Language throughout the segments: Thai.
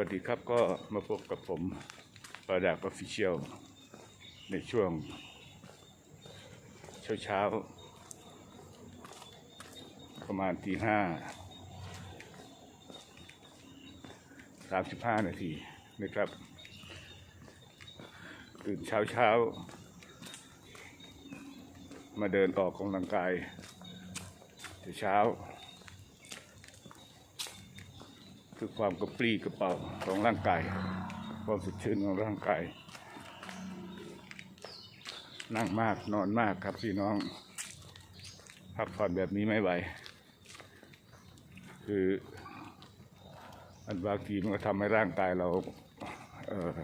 วัสดีครับก็มาพบกับผมปราดาบออฟฟิเชียลในช่วง เช้าเช้าๆประมาณตีห้าสามสิบห้านาทีนะครับ ตื่นเช้าเช้าๆมาเดินออกกำลังกายแต่เช้า คือความกระปรี้กระเป๋าของร่างกาย ความสดชื่นของร่างกาย นั่งมากนอนมากครับพี่น้อง พักผ่อนแบบนี้ไม่ไหว คือ อันบางทีมันก็ทำให้ร่างกายเราเอ่อ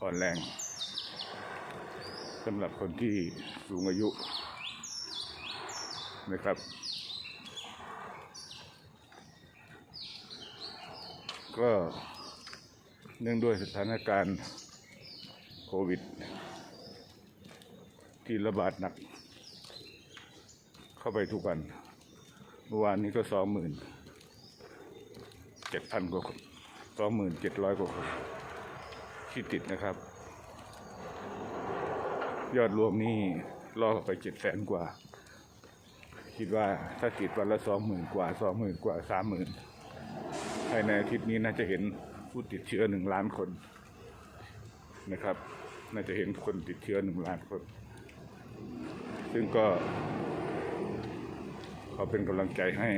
อ่อนแรงสำหรับคนที่สูงอายุนะครับ ก็เนื่องด้วยสถานการณ์โควิด ที่ระบาดหนัก เข้าไปทุกวัน เมื่อวานนี้ก็สองหมื่นเจ็ดพันกว่าคนสองหมื่นเจ็ดร้อยกว่าคนที่ติดนะครับ ยอดรวมนี่ล่อไปเจ็ดแสนกว่า คิดว่าถ้าติดวันละสองหมื่นกว่าสองหมื่นกว่าสามหมื่น ภายในอาทิตย์นี้น่าจะเห็นผู้ติดเชื้อหนึ่งล้านคนนะครับ น่าจะเห็นคนติดเชื้อหนึ่งล้านคน ซึ่งก็ขอเป็นกำลังใจให้